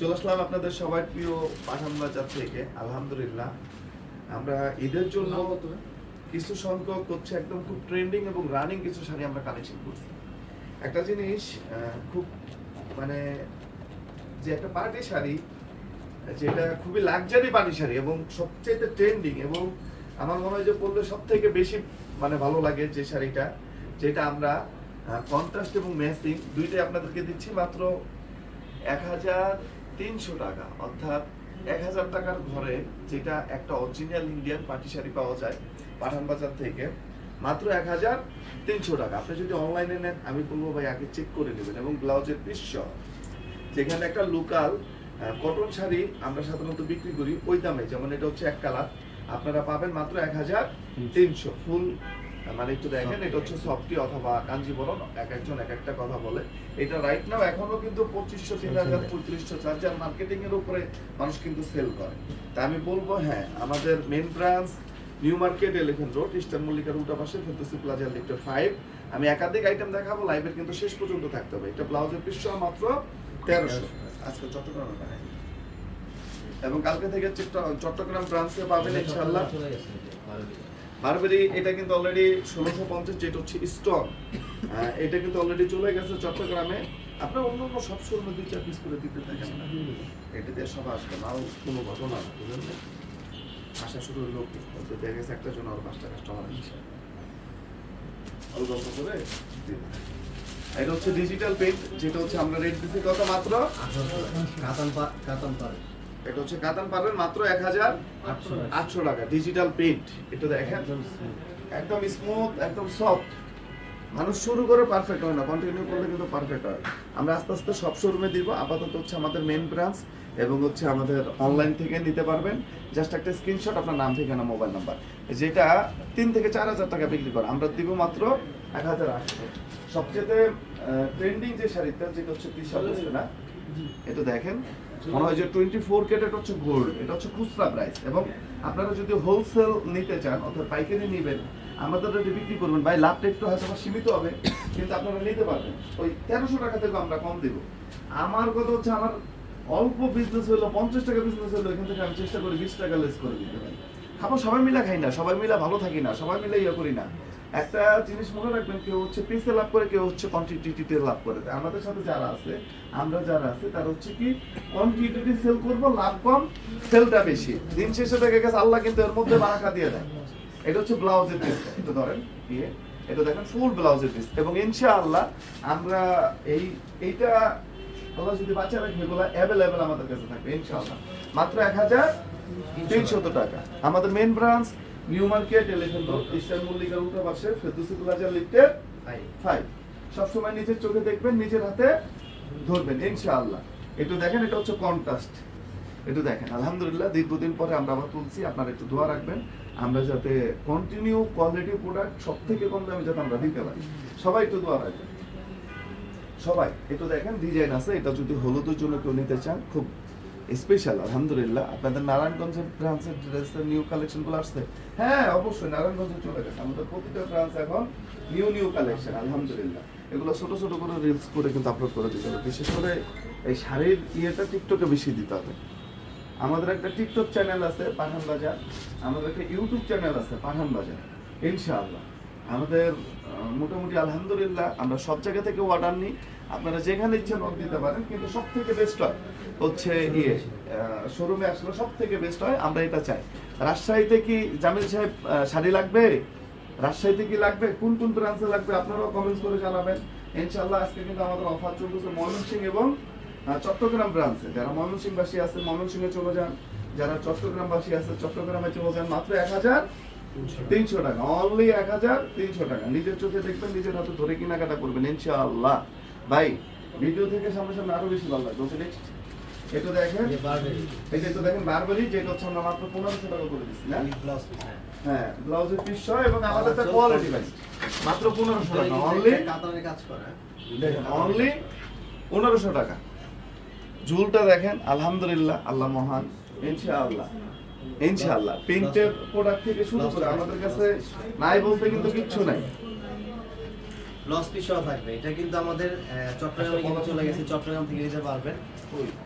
চলে আসলাম আপনাদের সবার প্রিয় পাঠান বাজার থেকে আলহামদুলিল্লাহ। আমরা ঈদের জন্য কিছু সংখ্যক হচ্ছে একদম খুব ট্রেন্ডিং এবং রানিং কিছু শাড়ি আমরা কালেকশন করছি। একটা জিনিস খুব মানে যে একটা পার্টি শাড়ি যেটা খুবই লাক্সারি পার্টি শাড়ি এবং সবচেয়ে ট্রেন্ডিং এবং আমার মনে হয় যে পরলে সব থেকে বেশি মানে ভালো লাগে যে শাড়িটা যেটা আমরা কন্ট্রাস্ট এবং ম্যাচিং দুইটাই আপনাদেরকে দিচ্ছি। মাত্র এক হাজার তিনশো টাকা। অর্থাৎ এক হাজার টাকার ঘরে যেটা একটা অরিজিনাল ইন্ডিয়ান পাটি শাড়ি পাওয়া যায় পাঠান বাজার থেকে, মাত্র এক হাজার তিনশো টাকা। আপনি যদি অনলাইনে নেন, আমি বলব ভাই, আগে চেক করে নেবেন এবং ব্লাউজের পিস যেখানে একটা লোকাল কটন শাড়ি আমরা সাধারণত বিক্রি করি ওই দামে। যেমন এটা হচ্ছে এক কালার। আপনারা পাবেন মাত্র এক হাজার তিনশো। ফুল মানে একটু দেখেন এটা হচ্ছে সফটি অথবা কাঞ্জিবরণ এক একজন এক একটা কথা বলে। এটা রাইট নাও এখনও কিন্তু পঁচিশশো তিন হাজার পঁয়ত্রিশশো চার হাজার মার্কেটিং এর উপরে মানুষ কিন্তু সেল করে। তা আমি বলব হ্যাঁ আমাদের main branch new market elephant road eastern মল্লিকার উল্টা পাশে ফেন্টাসি প্লাজা লিফটার ফাইভ আমি একাধিক আইটেম দেখাবো লাইভের কিন্তু শেষ পর্যন্ত থাকতে হবে। এটা ব্লাউজের পিস মাত্র তেরোশো। আজকে চট্টগ্রামে বানাই। এবং কালকে থেকে চট্টগ্রাম ব্রাঞ্চে পাবেন ইনশাল্লাহ বারবারি এটা কিন্তু অলরেডি ষোলোশো পঞ্চাশ যেটা হচ্ছে স্টক এটা কিন্তু অলরেডি চলে গেছে চট্টগ্রামে। আপনার অন্য অন্য সব শোরুমে দুই চার পিস করে দিতে থাকেন না। এটা দিয়ে সব আসবে, নাও কোনো ঘটনা না, বুঝলেন আসা শুরু হলো দেখা গেছে একটা জন্য আর পাঁচটা কাস্টমার আসছে। অল্প অল্প করে? এটা হচ্ছে ডিজিটাল পেন্ট যেটা হচ্ছে আমরা রেট দিচ্ছি কত মাত্র? কাতান কাতান পারে। এটা হচ্ছে কাতান পাবেন মাত্র এক হাজার আটশো টাকা। ডিজিটাল পেন্ট এটা দেখেন। একদম স্মুথ একদম সফট মানুষ শুরু করে পারফেক্ট হয় না। কন্টিনিউ করলে কিন্তু পারফেক্ট হয়। আমরা আস্তে আস্তে সব শোরুমে দিব। আপাতত হচ্ছে আমাদের মেন ব্রাঞ্চ এবং হচ্ছে আমাদের অনলাইন থেকে নিতে পারবেন। জাস্ট একটা স্ক্রিনশট আপনার নাম ঠিকানা মোবাইল নাম্বার যেটা তিন থেকে চার হাজার টাকা বিক্রি করে। আমরা দিব মাত্র এক হাজার আটশো। সবচেয়ে ট্রেন্ডিং যে শাড়িটা যেটা হচ্ছে তিরিশ না? এটা দেখেন। মনে হয় যে টোয়েন্টি ফোর ক্যারেট হচ্ছে গোল্ড এটা হচ্ছে খুচরা প্রাইস এবং আপনারা যদি হোলসেল নিতে চান, অর্থাৎ পাইকারি নেবেন, আমাদের বিক্রি করবেন, ভাই, লাভটা একটু হয়তো সীমিত হবে, কিন্তু আপনারা নিতে পারবেন। ওই তেরোশো টাকা থেকে আমরা কম দিব। আমার কথা হচ্ছে, আমার অল্প বিজনেস হলো পঞ্চাশ টাকা বিজনেস হলো এখান থেকে আমি চেষ্টা করি বিশ টাকা লেস করে দিতে পারি খাব সবাই মিলে খাই না, সবাই মিলে ভালো থাকি না, সবাই মিলে ইয়ে করি না। একটা জিনিস মনে রাখবেন, কেউ হচ্ছে পিসে লাভ করে, কেউ হচ্ছে কোয়ান্টিটিতে লাভ করে। আমাদের সাথে যারা আছে, আমরা যারা আছে, তারা হচ্ছে কি কোয়ান্টিটি সেল করব, লাভ কম সেলটা বেশি। দিন শেষে দেখে গেছে, আল্লাহ কিন্তু এর মধ্যে বারাকা দিয়ে দেয়। এটা হচ্ছে ব্লাউজের পিস এটা ধরেন দিয়ে এটা দেখেন ফুল ব্লাউজের পিস এবং ইনশাআল্লাহ আমরা এই, এইটা আল্লাহ যদি বাচ্চা রাখে, এগুলো অ্যাভেলেবেল আমাদের কাছে থাকবে, ইনশাআল্লাহ। মাত্র এক হাজার তিনশত টাকা। আমাদের main branch new market elephant road eastern মল্লিকার উল্টা পাশে ফেরদৌসি প্লাজা লিফটের তাই। ফাইভ সবসময় নিজের চোখে দেখবেন নিজের হাতে ধরবেন ইনশাআল্লাহ। একটু দেখেন এটা হচ্ছে কন্ট্রাস্ট একটু দেখেন আলহামদুলিল্লাহ দীর্ঘদিন পরে আমরা আবার তুলছি আপনারা একটু দোয়া রাখবেন। আমরা যাতে কন্টিনিউ কোয়ালিটি প্রোডাক্ট সব থেকে কম দামে যাতে আমরা দিতে পারি। সবাই একটু দোয়া রাখবেন। সবাই একটু দেখেন ডিজাইন আছে এটা যদি হলুদের জন্য কেউ নিতে চান খুব স্পেশাল আলহামদুলিল্লাহ আপনাদের নারায়ণগঞ্জের ব্রাঞ্চের ড্রেসের নিউ কালেকশনগুলো আসছে। হ্যাঁ অবশ্যই, নারায়ণগঞ্জে চলে গেছে। আমাদের প্রতিটা ব্রাঞ্চ এখন নিউ নিউ কালেকশন আলহামদুলিল্লাহ এগুলো ছোট ছোট করে রিলস করে কিন্তু আপলোড করে দিতে হবে। বিশেষ করে এই শাড়ির ইয়েটা টিকটকে বেশি দিতে হবে। আমাদের একটা টিকটক চ্যানেল আছে, পাঠান বাজার। আমাদের একটা ইউটিউব চ্যানেল আছে, পাঠান বাজার। ইনশাআল্লাহ। আমাদের মোটামুটি আলহামদুলিল্লাহ, আমরা সব জায়গা থেকে অর্ডার নিই। আপনারা যেখানে ইচ্ছা নক দিতে পারেন, কিন্তু সব থেকে বেস্ট হয় হচ্ছে ইয়ে শোরুমে আসলে সব থেকে বেস্ট হয়, আমরা এটা চাই। রাজশাহীতে কি জামিল সাহেব শাড়ি লাগবে? রাজশাহীতে কি লাগবে? কোন কোন ব্রাঞ্চে লাগবে? আপনারাও কমেন্টস করে জানাবেন। ইনশাআল্লাহ আজকে কিন্তু আমাদের অফার চলতেছে ময়মনসিংহ এবং চট্টগ্রাম ব্রাঞ্চে যারা ময়মনসিংহবাসী আছে, ময়মনসিংহে চলে যান। যারা চট্টগ্রামবাসী আছে, চট্টগ্রামে চলে যান মাত্র এক হাজার তিনশো টাকা। অনলি এক হাজার তিনশো টাকা। নিজের চোখে দেখবেন, নিজের হাতে ধরে কেনাকাটা করবেন, ইনশাআল্লাহ। ভাই ভিডিও থেকে সামনে সামনে আরও বেশি ভালো লাগবে নেক্সট এটা দেখেন এই। যে এটা দেখেন বারবারি যেটা হচ্ছে আমরা মাত্র পনেরোশো টাকা করে দিচ্ছি না? হ্যাঁ। হ্যাঁ ব্লাউজের পিস সহ এবং আমাদের একটা কোয়ালিটি ভাই। মাত্র পনেরোশো টাকা অনলি কাতানের কাজ করে, হ্যাঁ। দেখেন অনলি পনেরোশো টাকা। ঝুলটা দেখেন আলহামদুলিল্লাহ আল্লাহ মহান ইনশাআল্লাহ ইনশাআল্লাহ। প্রিন্টের প্রোডাক্ট থেকে শুরু করে আমাদের কাছে নাই বলতে কিন্তু কিচ্ছু নাই। লস পিস সহ থাকবে। এটা কিন্তু আমাদের চট্টগ্রামে কিন্তু চলে গেছে চট্টগ্রাম থেকে নিতে পারবেন।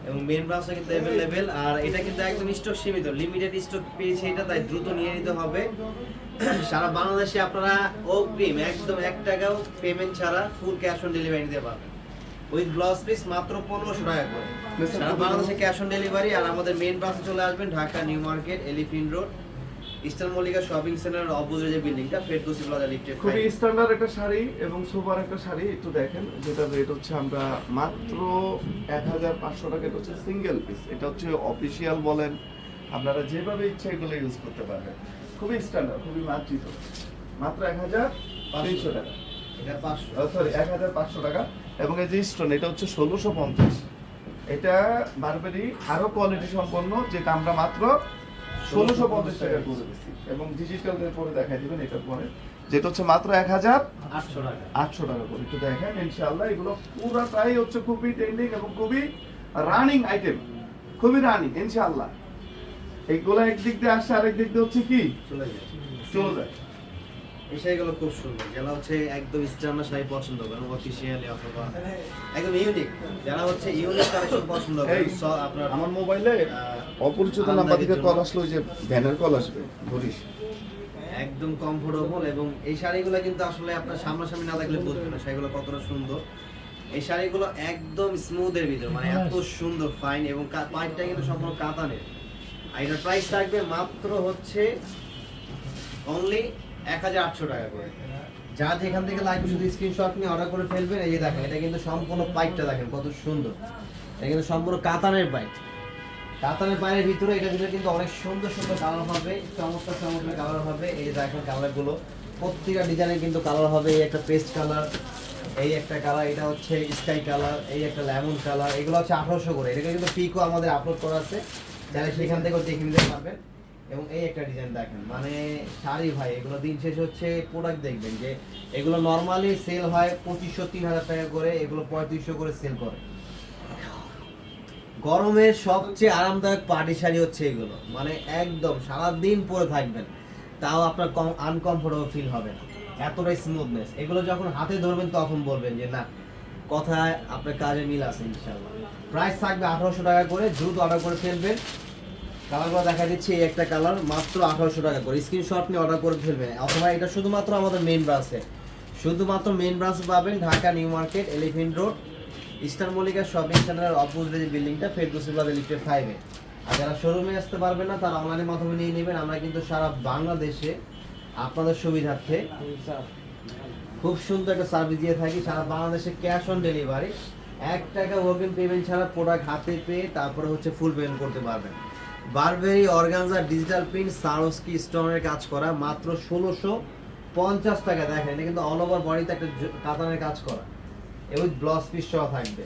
এবং মেন ব্রাঞ্চে কিন্তু অ্যাভেলেবেল আর এটা কিন্তু একদম স্টক সীমিত লিমিটেড স্টক পেয়েছে এটা তাই দ্রুত নিয়ে নিতে হবে। সারা বাংলাদেশে আপনারা অগ্রিম একদম এক টাকাও পেমেন্ট ছাড়া ফুল ক্যাশ অন ডেলিভারি নিতে পারবেন। উইথ ব্লাউজ পিস মাত্র পনেরোশো টাকা করে। সারা বাংলাদেশে ক্যাশ অন ডেলিভারি আর আমাদের মেন ব্রাঞ্চে চলে আসবেন Dhaka new market elephant road eastern Mallika shopping centre অপোজিটে যে বিল্ডিংটা ফেরদৌসি প্লাজা খুবই স্ট্যান্ডার্ড একটা শাড়ি এবং সুপার একটা শাড়ি একটু দেখেন যেটা রেট হচ্ছে আমরা মাত্র এক হাজার পাঁচশো টাকা এটা হচ্ছে সিঙ্গেল পিস এটা হচ্ছে অফিসিয়াল বলেন আপনারা যেভাবে ইচ্ছা এগুলো ইউজ করতে পারবেন। খুবই স্ট্যান্ডার্ড খুবই মার্জিত। মাত্র এক হাজার তিনশো টাকা। সরি এক হাজার পাঁচশো টাকা এবং এই যে স্টোন এটা হচ্ছে ষোলোশো পঞ্চাশ। এটা বারবারি আরও কোয়ালিটি সম্পন্ন যেটা আমরা মাত্র ষোলোশো পঞ্চাশ টাকা করে দিচ্ছি এবং ডিজিটাল পরে দেখাই দিবেন এটার পরে। যেটা হচ্ছে মাত্র এক হাজার আটশো টাকা। করে। একটু দেখেন ইনশাল্লাহ এগুলো পুরাটাই হচ্ছে খুবই ট্রেন্ডিং এবং খুবই রানিং আইটেম খুবই রানিং ইনশাল্লাহ এইগুলো একদিক দিয়ে আসছে আরেক দিক দিয়ে হচ্ছে কি? চলে যায়। চলে যায়। এই শাড়িগুলো খুব সুন্দর। যারা হচ্ছে একদম স্ট্যান্ডার্ড শাড়ি পছন্দ করেন অফিসিয়ালি অথবা একদম ইউনিক যারা হচ্ছে ইউনিক কালেকশন পছন্দ করেন আপনার আমার মোবাইলে অপরিচিত নাম্বার থেকে কল আসলো যে ভ্যানের কল আসবে ধরিস। একদম কমফোর্টেবল এবং এই শাড়িগুলো কিন্তু আসলে আপনার সামনাসামনি না দেখলে বুঝবেন না শাড়িগুলো কতটা সুন্দর। এই শাড়িগুলো একদম স্মুথের ভিতর মানে এত সুন্দর ফাইন এবং পাইপটা কিন্তু সম্পূর্ণ কাতানের। আর এটার প্রাইস থাকবে মাত্র হচ্ছে অনলি এক হাজার আটশো টাকা করে। যা যেখান থেকে লাগবে শুধু স্ক্রিনশট নিয়ে অর্ডার করে ফেলবেন, এই যে দেখেন, এটা কিন্তু সম্পূর্ণ পাইপটা দেখেন, কত সুন্দর। এটা কিন্তু সম্পূর্ণ কাতানের পাইপ কাতানের পায়ের ভিতরে এটা ভিতরে কিন্তু অনেক সুন্দর সুন্দর কালার হবে, চমৎকার চমৎকার কালার হবে। এই যে দেখেন কালারগুলো প্রত্যেকটা ডিজাইনের কিন্তু কালার হবে, এই একটা পেস্ট কালার এই একটা কালার এটা হচ্ছে স্কাই কালার এই একটা লেমন কালার এগুলো হচ্ছে আঠারোশো করে। এটা কিন্তু পিকও আমাদের আপলোড করা আছে। তাহলে সেখান থেকেও দেখে নিতে পারবেন। এবং এই একটা ডিজাইন দেখেন। মানে শাড়ি ভাই, এগুলো দিন শেষ হচ্ছে প্রোডাক্ট দেখবেন যে, এগুলো নর্মালি সেল হয় পঁচিশশো তিন হাজার টাকা করে, এগুলো পঁয়ত্রিশশো করে সেল করে। গরমের সবচেয়ে আরামদায়ক পার্টি শাড়ি হচ্ছে এগুলো। মানে একদম সারাদিন পরে থাকবেন। তাও আপনার কম আনকমফোর্টেবল ফিল হবে না। এতটাই স্মুথনেস এগুলো যখন হাতে ধরবেন তখন বলবেন যে, না, কথায় আপনার কাজে মিল আছে ইনশাল্লাহ প্রাইস থাকবে আঠারোশো টাকা করে, দ্রুত অর্ডার করে ফেলবেন। কালারগুলো দেখা দিচ্ছি, এই একটা কালার, মাত্র আঠারোশো টাকা করে। স্ক্রিনশট নিয়ে অর্ডার করে ফেলবেন অথবা এটা শুধুমাত্র আমাদের মেইন ব্রাঞ্চে শুধুমাত্র মেইন ব্রাঞ্চ পাবেন Dhaka, new market elephant road eastern Mallika shopping সেন্টারের অপোজিটে যে বিল্ডিংটা, ফেরদৌসি প্লাজা লিফটেড ফাইভে আর যারা শোরুমে আসতে পারবেন না, তারা অনলাইনের মাধ্যমে নিয়ে নেবেন। আমরা কিন্তু সারা বাংলাদেশে আপনাদের সুবিধার্থে খুব সুন্দর একটা সার্ভিস দিয়ে থাকি। সারা বাংলাদেশে ক্যাশ অন ডেলিভারি এক টাকা ওয়ার্কিং পেমেন্ট ছাড়া প্রোডাক্ট হাতে পেয়ে তারপরে হচ্ছে ফুল পেমেন্ট করতে পারবেন। Burberry organza digital print Swarovski স্টোনের কাজ করা মাত্র ষোলোশো পঞ্চাশ টাকা দেখেন এটা কিন্তু অল ওভার বডিতে একটা কাতানের কাজ করা এবং ব্লাউজ পিস সহ থাকবে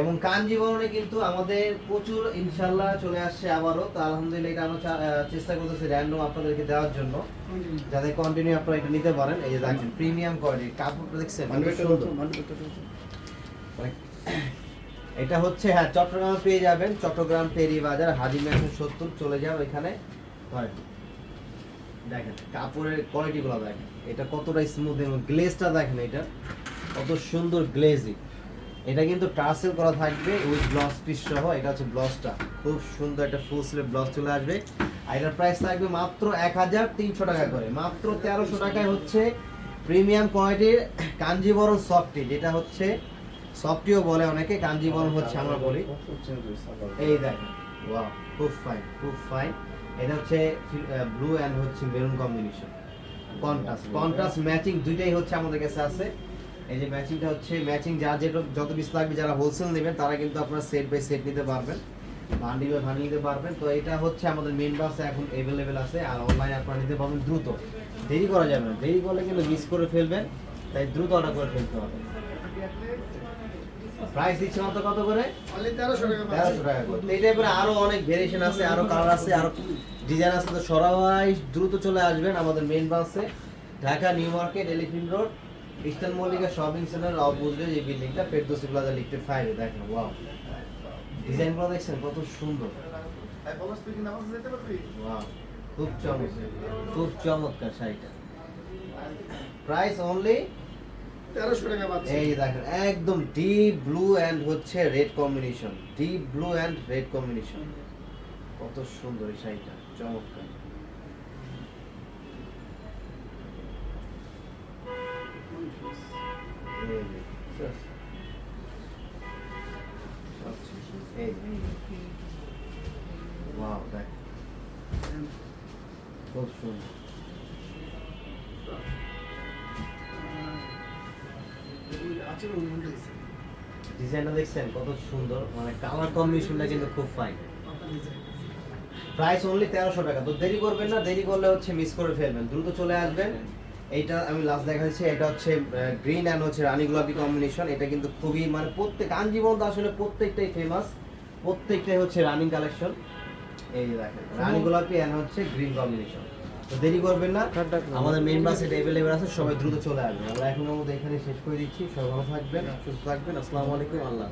এবং কাঞ্জিবরণে কিন্তু আমাদের প্রচুর ইনশাল্লাহ চলে আসছে আবারও তো আলহামদুলিল্লাহ এটা আমরা চেষ্টা করতেছি র্যান্ডম আপনাদেরকে দেওয়ার জন্য যাতে কন্টিনিউ আপনারা এটা নিতে পারেন এই যে দেখেন প্রিমিয়াম কোয়ালিটি কাপড়টা দেখছেন। মানে এটা হচ্ছে হ্যাঁ চট্টগ্রামে পেয়ে যাবেন, চট্টগ্রাম পেরি বাজার, হাজি ম্যানশন সত্তর, চলে যাও এখানে। ধরেন দেখেন, কাপড়ের কোয়ালিটিগুলো দেখেন, এটা কতটা স্মুথ এবং গ্লেজটা দেখেন এটা, কত সুন্দর গ্লেজি এটা কিন্তু টার্সেল করা থাকবে উইথ ব্লাউজ পিস সহ, এটা হচ্ছে ব্লাউজটা খুব সুন্দর একটা ফুল স্লিভ ব্লাউজ চলে আসবে। আর এটার প্রাইস থাকবে মাত্র এক হাজার তিনশো টাকা করে। মাত্র তেরোশো টাকায় হচ্ছে প্রিমিয়াম কোয়ালিটির কাঞ্জিবরম সফটি যেটা হচ্ছে সফটিও বলে অনেকে কাঞ্জিবরম হচ্ছে আমরা বলি। এই দেখেন ওয়াও খুব ফাইন খুব ফাইন এটা হচ্ছে ব্লু অ্যান্ড হচ্ছে maroon combination contrast contrast matching দুইটাই হচ্ছে আমাদের কাছে আছে। এই যে ম্যাচিংটা হচ্ছে ম্যাচিং যা যেটা যত পিস লাগবে যারা হোলসেল নেবেন, তারা কিন্তু আপনারা সেট বাই সেট নিতে পারবেন। ভান্ডি বাই ভান্ডি নিতে পারবেন। তো এটা হচ্ছে আমাদের মেন বাসে এখন অ্যাভেলেবেল আছে। আর অনলাইনে আপনারা নিতে পারবেন দ্রুত। দেরি করা যাবে না। দেরি করলে কিন্তু মিস করে ফেলবেন। তাই দ্রুত অর্ডার করে ফেলতে হবে। প্রাইস দিচ্ছে মাত্র কত করে? তেরোশো টাকা করে। এই টাইপের আরও অনেক ভেরিয়েশন আছে আরও কালার আছে আরও ডিজাইন আছে। তো সবাই দ্রুত চলে আসবেন আমাদের মেইন ব্রাঞ্চে Dhaka new market elephant road eastern Mallika shopping centre অপোজিটে যে বিল্ডিংটা ফেরদৌসি প্লাজা লিফটেড ফাইভে দেখেন ওয়াও ডিজাইনগুলো দেখছেন কত সুন্দর। ওয়াও খুব চমৎকার খুব চমৎকার শাড়িটা। প্রাইস অনলি তেরোশো টাকা পাচ্ছি। এই দেখেন একদম ডিপ ব্লু এন্ড হচ্ছে red combination deep blue and red combination কত সুন্দর এই শাড়িটা চমৎকার। wow, না, উল্টো দিছে। ডিজাইনটা দেখছেন কত সুন্দর। মানে কালার কম্বিনেশনটা কিন্তু খুব ফাইন প্রাইস অনলি তেরোশো টাকা। তো দেরি করবেন না দেরি করলে হচ্ছে মিস করে ফেলবেন। দ্রুত চলে আসবেন। এইটা আমি লাস্ট দেখাচ্ছি এটা হচ্ছে গ্রিন অ্যান্ড হচ্ছে রানী গোলাপি কম্বিনেশন এটা কিন্তু খুবই মানে প্রত্যেক তো আসলে প্রত্যেকটাই ফেমাস প্রত্যেকটাই হচ্ছে রানিং কালেকশন এই দেখেন রানী গোলাপি অ্যান্ড হচ্ছে গ্রিন কম্বিনেশন তো দেরি করবেন না। আমাদের মেইন বাসে অ্যাভেলেবেল আছে সবাই দ্রুত চলে আসবেন আমরা এখনের মধ্যে এখানে শেষ করে দিচ্ছি। সবাই ভালো থাকবেন সুস্থ থাকবেন। আসসালামু আলাইকুম আল্লাহ